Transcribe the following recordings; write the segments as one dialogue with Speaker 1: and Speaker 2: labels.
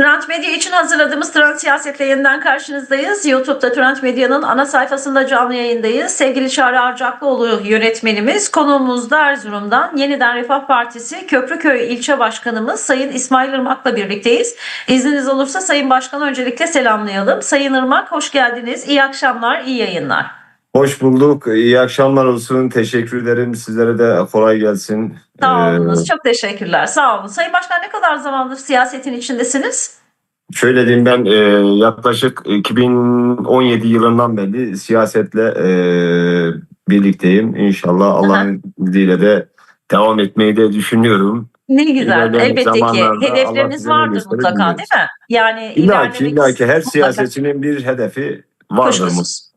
Speaker 1: Trend Medya için hazırladığımız Trend Siyaset'le yeniden karşınızdayız. YouTube'da Trend Medya'nın ana sayfasında canlı yayındayız. Sevgili Çağrı Arcaklıoğlu yönetmenimiz, konuğumuz da Erzurum'dan Yeniden Refah Partisi Köprüköy İlçe Başkanımız Sayın İsmail Irmak'la birlikteyiz. İzniniz olursa Sayın Başkan'ı öncelikle selamlayalım. Sayın Irmak hoş geldiniz. İyi akşamlar, iyi yayınlar.
Speaker 2: Hoş bulduk. İyi akşamlar olsun. Teşekkür ederim. Sizlere de kolay gelsin.
Speaker 1: Sağ
Speaker 2: Ee,
Speaker 1: olunuz, çok teşekkürler. Sağ olun. Sayın Başkan ne kadar zamandır siyasetin içindesiniz?
Speaker 2: şöyle diyeyim ben e, yaklaşık 2017 yılından beri siyasetle e, birlikteyim. İnşallah Allah'ın izniyle de devam etmeyi de düşünüyorum.
Speaker 1: Ne güzel.
Speaker 2: İlerleyen
Speaker 1: Elbette ki hedefleriniz vardır mutlaka değil mi? Yani
Speaker 2: İlla ki,
Speaker 1: ilerlemek
Speaker 2: illa ki her
Speaker 1: mutlaka.
Speaker 2: siyasetçinin bir hedefi vardır.
Speaker 1: Kuşkusuz.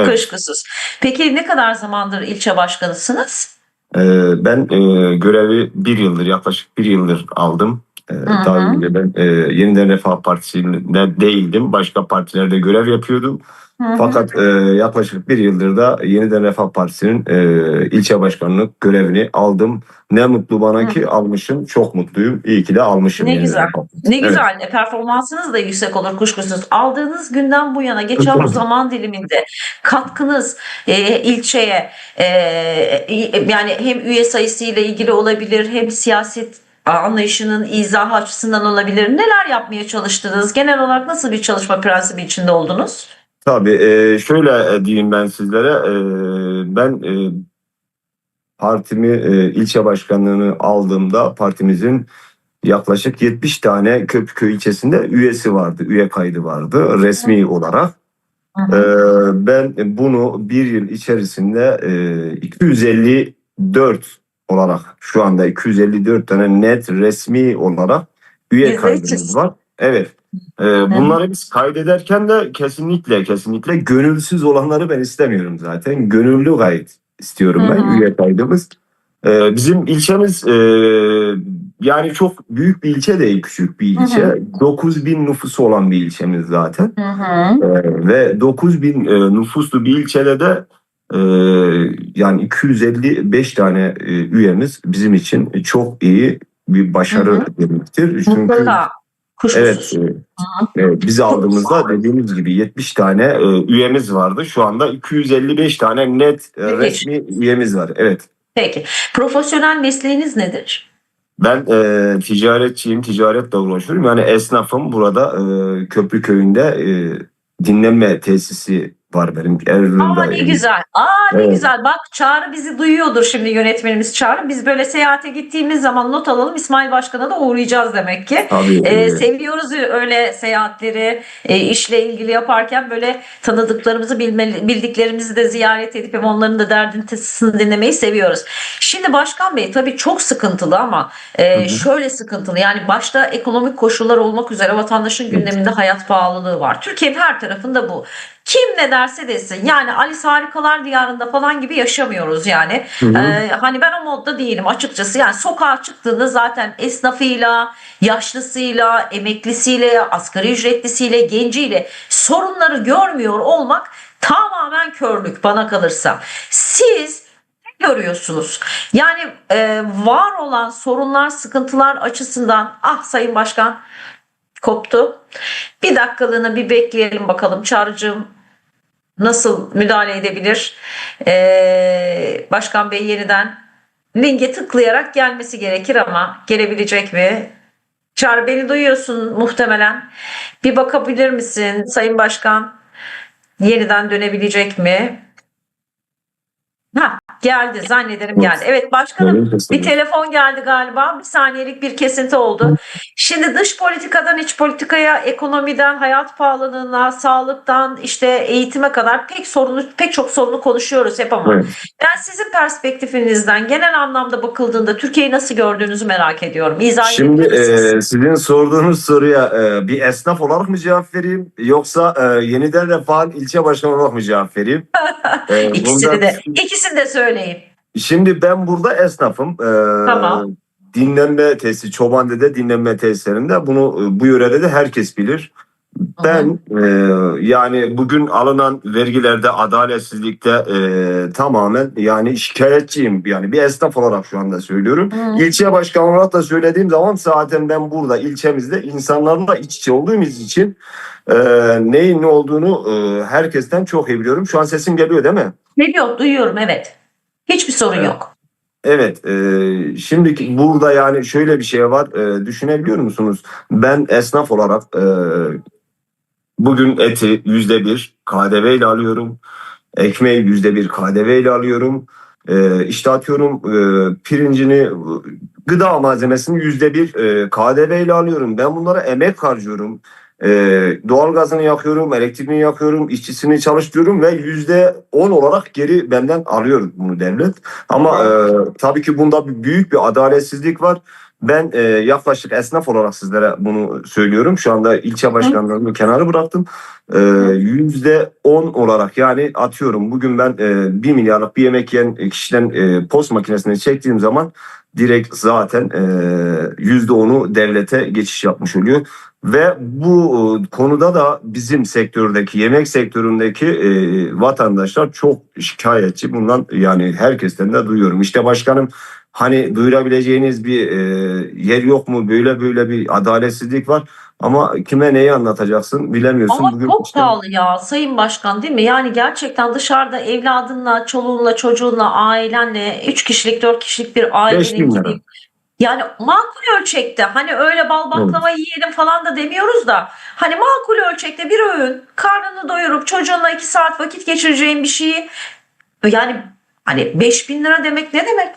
Speaker 2: Evet.
Speaker 1: Kuşkusuz. Peki ne kadar zamandır ilçe başkanısınız?
Speaker 2: E, ben e, görevi bir yıldır yaklaşık bir yıldır aldım. E,
Speaker 1: hı.
Speaker 2: daha önce ben e, Yeniden Refah Partisi'nde değildim. Başka partilerde görev yapıyordum.
Speaker 1: Hı hı.
Speaker 2: Fakat e, yaklaşık bir yıldır da Yeniden Refah Partisi'nin e, ilçe başkanlık görevini aldım. Ne mutlu bana
Speaker 1: Hı.
Speaker 2: ki almışım. Çok mutluyum. İyi ki de almışım.
Speaker 1: Ne
Speaker 2: Yeniden
Speaker 1: güzel.
Speaker 2: Refah.
Speaker 1: Ne
Speaker 2: Evet.
Speaker 1: güzel. E, Performansınız da yüksek olur kuşkusuz. Aldığınız günden bu yana geçen bu zaman diliminde katkınız e, ilçeye e, yani hem üye sayısıyla ilgili olabilir hem siyaset anlayışının izahı açısından olabilir. Neler yapmaya çalıştınız? Genel olarak nasıl bir çalışma prensibi içinde oldunuz?
Speaker 2: Tabii e, şöyle e, diyeyim ben sizlere. E, ben e, partimi e, ilçe başkanlığını aldığımda partimizin yaklaşık 70 tane Köprüköy ilçesinde üyesi vardı. Üye kaydı vardı resmi olarak.
Speaker 1: Hı hı.
Speaker 2: ben bunu bir yıl içerisinde e, 254 olarak şu anda 254 tane net resmi olarak üye kaydımız var. Evet. Ee, bunları biz kaydederken de kesinlikle kesinlikle gönülsüz olanları ben istemiyorum zaten. Gönüllü kayıt istiyorum ben üye kaydımız. Ee, bizim ilçemiz e, yani çok büyük bir ilçe değil küçük bir ilçe.
Speaker 1: Hı
Speaker 2: 9000 nüfusu olan bir ilçemiz zaten. Ee, ve 9000 e, nüfuslu bir ilçede de yani 255 tane e, üyemiz bizim için çok iyi bir başarı
Speaker 1: Hı hı.
Speaker 2: demektir. Çünkü
Speaker 1: Mutlaka.
Speaker 2: evet,
Speaker 1: Kuşkusuz.
Speaker 2: e, e, biz aldığımızda dediğimiz gibi 70 tane e, üyemiz vardı. Şu anda 255 tane net e,
Speaker 1: Evet.
Speaker 2: resmi üyemiz var. Evet.
Speaker 1: Peki. Profesyonel mesleğiniz nedir?
Speaker 2: Ben e, ticaretçiyim, ticaretle uğraşıyorum. Yani esnafım burada e, Köprüköy'ünde e, dinlenme tesisi var benim Erzurum'da.
Speaker 1: Aa ne güzel. Aa ne
Speaker 2: Evet.
Speaker 1: güzel. Bak Çağrı bizi duyuyordur şimdi yönetmenimiz Çağrı. Biz böyle seyahate gittiğimiz zaman not alalım. İsmail Başkan'a da uğrayacağız demek ki.
Speaker 2: Tabii.
Speaker 1: Ee, seviyoruz öyle seyahatleri, e, işle ilgili yaparken böyle tanıdıklarımızı, bilmeli, bildiklerimizi de ziyaret edip hem onların da derdini dinlemeyi seviyoruz. Şimdi Başkan Bey tabii çok sıkıntılı ama e,
Speaker 2: Hı hı.
Speaker 1: şöyle sıkıntılı yani başta ekonomik koşullar olmak üzere vatandaşın gündeminde hayat pahalılığı var. Türkiye'nin her tarafında bu. Kim ne derse desin yani Alice Harikalar Diyarı'nda falan gibi yaşamıyoruz yani.
Speaker 2: Hı hı.
Speaker 1: Ee, hani ben o modda değilim açıkçası. Yani sokağa çıktığında zaten esnafıyla, yaşlısıyla, emeklisiyle, asgari ücretlisiyle, genciyle sorunları görmüyor olmak tamamen körlük bana kalırsa. Siz görüyorsunuz? Yani e, var olan sorunlar, sıkıntılar açısından ah Sayın Başkan koptu. Bir dakikalığına bir bekleyelim bakalım Çağrı'cığım nasıl müdahale edebilir? Ee, Başkan Bey yeniden linke tıklayarak gelmesi gerekir ama gelebilecek mi? Çağrı beni duyuyorsun muhtemelen. Bir bakabilir misin Sayın Başkan? Yeniden dönebilecek mi? Geldi zannederim geldi. Evet başkanım bir telefon geldi galiba. Bir saniyelik bir kesinti oldu. Şimdi dış politikadan iç politikaya, ekonomiden, hayat pahalılığına, sağlıktan, işte eğitime kadar pek sorunu, pek çok sorunu konuşuyoruz hep ama
Speaker 2: Evet.
Speaker 1: ben sizin perspektifinizden genel anlamda bakıldığında Türkiye'yi nasıl gördüğünüzü merak ediyorum. İzah
Speaker 2: Şimdi e, sizin sorduğunuz soruya e, bir esnaf olarak mı cevap vereyim yoksa e, yeniden refahın ilçe başkanı olarak mı cevap vereyim? E,
Speaker 1: İkisini de, ikisini de söyleyin.
Speaker 2: Şimdi ben burada esnafım. E,
Speaker 1: Tamam.
Speaker 2: Dinlenme tesisi, Çobande'de dinlenme tesislerinde bunu e, bu yörede de herkes bilir. Ben e, yani bugün alınan vergilerde adaletsizlikte e, tamamen yani şikayetçiyim. Yani bir esnaf olarak şu anda söylüyorum.
Speaker 1: Hı.
Speaker 2: İlçe başkanı olarak da söylediğim zaman zaten ben burada ilçemizde insanlarla iç içe olduğumuz için e, neyin ne olduğunu e, herkesten çok iyi biliyorum. Şu an sesim geliyor değil mi?
Speaker 1: Geliyor, duyuyorum evet. Hiçbir sorun
Speaker 2: Evet.
Speaker 1: yok.
Speaker 2: Evet, e, şimdi burada yani şöyle bir şey var. E, düşünebiliyor musunuz? Ben esnaf olarak e, bugün eti yüzde bir KDV ile alıyorum. Ekmeği yüzde bir KDV ile alıyorum. E, işte atıyorum e, pirincini, gıda malzemesini yüzde bir e, KDV ile alıyorum. Ben bunlara emek harcıyorum. E, doğalgazını yakıyorum, elektriğini yakıyorum, işçisini çalıştırıyorum ve yüzde on olarak geri benden alıyor bunu devlet. Ama e, tabii ki bunda büyük bir adaletsizlik var. Ben e, yaklaşık esnaf olarak sizlere bunu söylüyorum. Şu anda ilçe başkanlarını kenara bıraktım. E, Yüzde on olarak yani atıyorum bugün ben e, bir milyarlık bir yemek yiyen kişiden e, post makinesine çektiğim zaman direkt zaten e, yüzde onu devlete geçiş yapmış oluyor. Ve bu e, konuda da bizim sektördeki yemek sektöründeki e, vatandaşlar çok şikayetçi. Bundan yani herkesten de duyuyorum. İşte başkanım hani duyurabileceğiniz bir e, yer yok mu? Böyle böyle bir adaletsizlik var. Ama kime neyi anlatacaksın bilemiyorsun.
Speaker 1: Ama
Speaker 2: Bugün
Speaker 1: çok
Speaker 2: işte-
Speaker 1: pahalı ya Sayın Başkan değil mi? Yani gerçekten dışarıda evladınla, çoluğunla, çocuğunla, ailenle, 3 kişilik, 4 kişilik bir ailenin gidip yani makul ölçekte hani öyle bal baklava yiyelim falan da demiyoruz da hani makul ölçekte bir öğün karnını doyurup çocuğunla 2 saat vakit geçireceğin bir şeyi yani hani 5000 lira demek ne demek?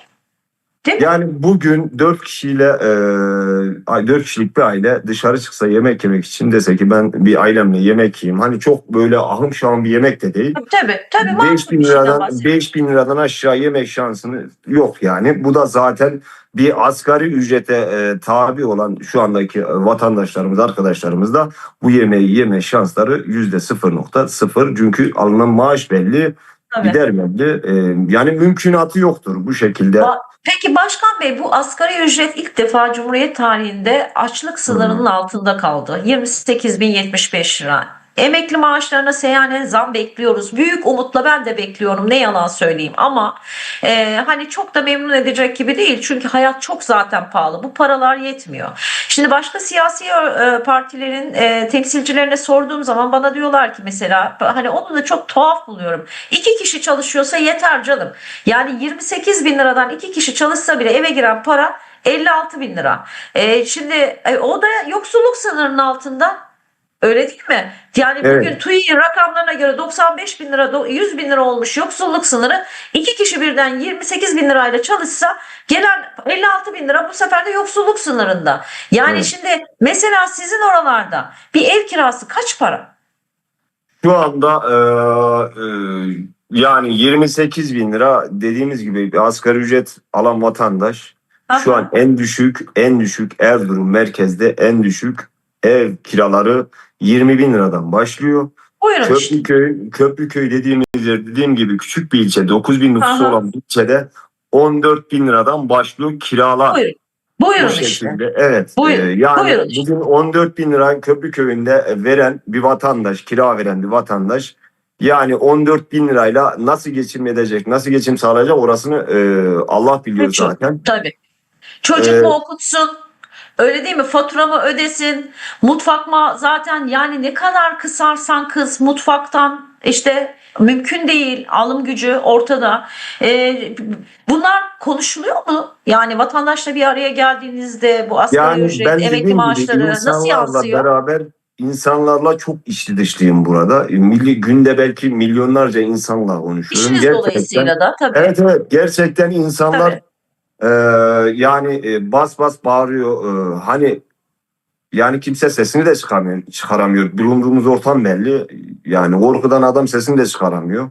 Speaker 1: Değil mi?
Speaker 2: Yani bugün dört kişiyle e, kişilik bir aile dışarı çıksa yemek yemek için dese ki ben bir ailemle yemek yiyeyim. Hani çok böyle ahım şahım bir yemek de değil.
Speaker 1: Tabii tabii. tabii makul
Speaker 2: 5 bin liradan
Speaker 1: bahsediyoruz.
Speaker 2: 5 bin liradan aşağı yemek şansını yok yani. Bu da zaten bir asgari ücrete e, tabi olan şu andaki vatandaşlarımız, arkadaşlarımız da bu yemeği yeme şansları yüzde 0.0 çünkü alınan maaş belli,
Speaker 1: Tabii.
Speaker 2: gider belli. E, yani mümkünatı yoktur bu şekilde.
Speaker 1: Ba- Peki Başkan Bey bu asgari ücret ilk defa Cumhuriyet tarihinde açlık sınırının altında kaldı. 28.075 lira. Emekli maaşlarına seyyanen zam bekliyoruz. Büyük umutla ben de bekliyorum ne yalan söyleyeyim ama e, hani çok da memnun edecek gibi değil. Çünkü hayat çok zaten pahalı. Bu paralar yetmiyor. Şimdi başka siyasi e, partilerin e, temsilcilerine sorduğum zaman bana diyorlar ki mesela hani onu da çok tuhaf buluyorum. İki kişi çalışıyorsa yeter canım. Yani 28 bin liradan iki kişi çalışsa bile eve giren para 56 bin lira. E, şimdi e, o da yoksulluk sınırının altında. Öyle değil mi? Yani
Speaker 2: Evet.
Speaker 1: bugün TÜİ'nin rakamlarına göre 95 bin lira, do- 100 bin lira olmuş yoksulluk sınırı. İki kişi birden 28 bin lirayla çalışsa gelen 56 bin lira bu sefer de yoksulluk sınırında. Yani
Speaker 2: Evet.
Speaker 1: şimdi mesela sizin oralarda bir ev kirası kaç para?
Speaker 2: Şu anda e, e, yani 28 bin lira dediğimiz gibi asgari ücret alan vatandaş şu
Speaker 1: Aha.
Speaker 2: an en düşük en düşük Erzurum merkezde en düşük ev kiraları 20 bin liradan başlıyor.
Speaker 1: Buyurun işte.
Speaker 2: Köprüköy, Köprüköy dediğimiz yer dediğim gibi küçük bir ilçe 9 bin nüfusu
Speaker 1: Aha.
Speaker 2: olan bir ilçede 14 bin liradan başlıyor kiralar.
Speaker 1: Buyurun.
Speaker 2: Bu
Speaker 1: Buyurun işte.
Speaker 2: şekilde evet.
Speaker 1: Buyurun,
Speaker 2: Ee, yani
Speaker 1: buyurun işte.
Speaker 2: bugün 14 bin lira Köprüköy'ünde veren bir vatandaş, kira veren bir vatandaş yani 14 bin lirayla nasıl geçim edecek, nasıl geçim sağlayacak orasını e, Allah biliyor
Speaker 1: Peki.
Speaker 2: zaten.
Speaker 1: Tabii. Çocuk
Speaker 2: Ee,
Speaker 1: mu okutsun? Öyle değil mi? Faturamı ödesin. Mutfak mı zaten yani ne kadar kısarsan kız mutfaktan işte mümkün değil. Alım gücü ortada. Ee, bunlar konuşuluyor mu? Yani vatandaşla bir araya geldiğinizde bu asgari
Speaker 2: Yani
Speaker 1: ücret, emekli maaşları nasıl yansıyor?
Speaker 2: beraber insanlarla çok içli dışlıyım burada. Milli günde belki milyonlarca insanla konuşuyorum.
Speaker 1: İşiniz dolayısıyla da tabii.
Speaker 2: Evet evet gerçekten insanlar
Speaker 1: Tabii.
Speaker 2: E, yani e, bas bas bağırıyor. E, hani yani kimse sesini de çıkamıyor, çıkaramıyor. Bulunduğumuz ortam belli. Yani korkudan adam sesini de çıkaramıyor.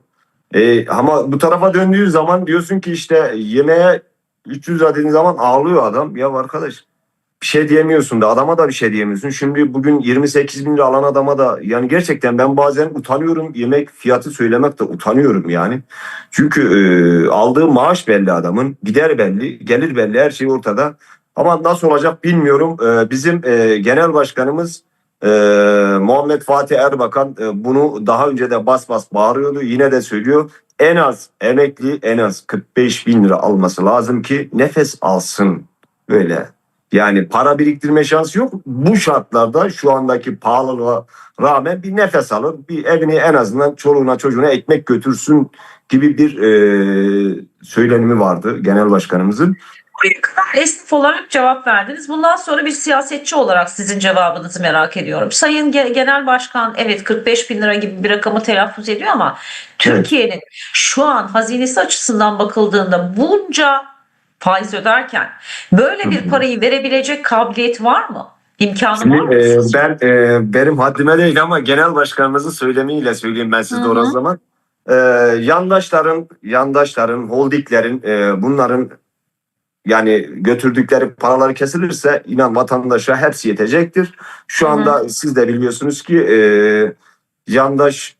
Speaker 2: E, ama bu tarafa döndüğü zaman diyorsun ki işte yemeğe 300 lira dediğin zaman ağlıyor adam. Ya arkadaş bir şey diyemiyorsun da adama da bir şey diyemiyorsun. Şimdi bugün 28 bin lira alan adama da yani gerçekten ben bazen utanıyorum yemek fiyatı söylemekte utanıyorum yani. Çünkü e, aldığı maaş belli adamın gider belli gelir belli her şey ortada. Ama nasıl olacak bilmiyorum. E, bizim e, genel başkanımız e, Muhammed Fatih Erbakan e, bunu daha önce de bas bas bağırıyordu. Yine de söylüyor. En az emekli en az 45 bin lira alması lazım ki nefes alsın böyle. Yani para biriktirme şansı yok. Bu şartlarda şu andaki pahalılığa rağmen bir nefes alır. Bir evini en azından çoluğuna çocuğuna ekmek götürsün gibi bir e, söylenimi vardı genel başkanımızın.
Speaker 1: Esnaf olarak cevap verdiniz. Bundan sonra bir siyasetçi olarak sizin cevabınızı merak ediyorum. Sayın Ge- Genel Başkan evet 45 bin lira gibi bir rakamı telaffuz ediyor ama Türkiye'nin şu an hazinesi açısından bakıldığında bunca faiz öderken böyle bir parayı verebilecek kabiliyet var mı? İmkanı
Speaker 2: Şimdi,
Speaker 1: var mı?
Speaker 2: e, ben e, benim haddime değil ama genel başkanımızın söylemiyle söyleyeyim ben
Speaker 1: hı.
Speaker 2: o zaman. E, yandaşların, yandaşların, holdinglerin e, bunların yani götürdükleri paralar kesilirse inan vatandaşa hepsi yetecektir. Şu anda siz de biliyorsunuz ki e, yandaş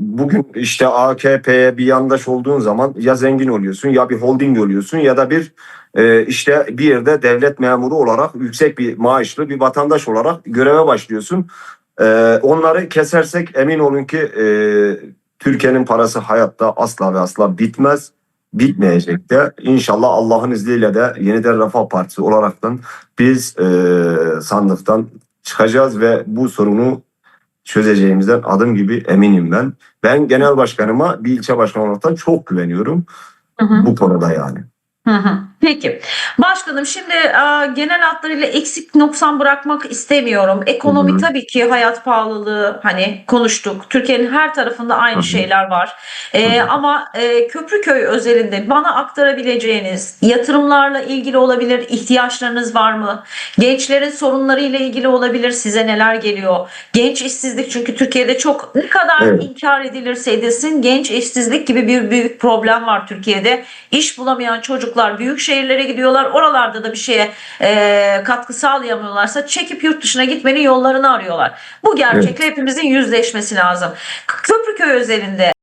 Speaker 2: bugün işte AKP'ye bir yandaş olduğun zaman ya zengin oluyorsun ya bir holding oluyorsun ya da bir e, işte bir yerde devlet memuru olarak yüksek bir maaşlı bir vatandaş olarak göreve başlıyorsun. E, onları kesersek emin olun ki e, Türkiye'nin parası hayatta asla ve asla bitmez. Bitmeyecek de inşallah Allah'ın izniyle de yeniden Refah Partisi olaraktan biz e, sandıktan çıkacağız ve bu sorunu çözeceğimizden adım gibi eminim ben. Ben genel başkanıma bir ilçe başkanı olaraktan çok güveniyorum
Speaker 1: Hı hı.
Speaker 2: bu konuda yani.
Speaker 1: Hı hı. Peki. Başkanım şimdi e, genel hatlarıyla eksik noksan bırakmak istemiyorum. Ekonomi
Speaker 2: Hı hı.
Speaker 1: tabii ki hayat pahalılığı hani konuştuk. Türkiye'nin her tarafında aynı
Speaker 2: Hı hı.
Speaker 1: şeyler var. E,
Speaker 2: Hı hı.
Speaker 1: ama e, Köprüköy özelinde bana aktarabileceğiniz yatırımlarla ilgili olabilir, ihtiyaçlarınız var mı? Gençlerin sorunlarıyla ilgili olabilir. Size neler geliyor? Genç işsizlik çünkü Türkiye'de çok ne kadar
Speaker 2: Evet.
Speaker 1: inkar edilirse edilsin genç işsizlik gibi bir büyük problem var Türkiye'de. İş bulamayan çocuklar büyük şehirlere gidiyorlar. Oralarda da bir şeye e, katkı sağlayamıyorlarsa çekip yurt dışına gitmenin yollarını arıyorlar. Bu gerçekle hepimizin yüzleşmesi lazım. Köprüköy özelinde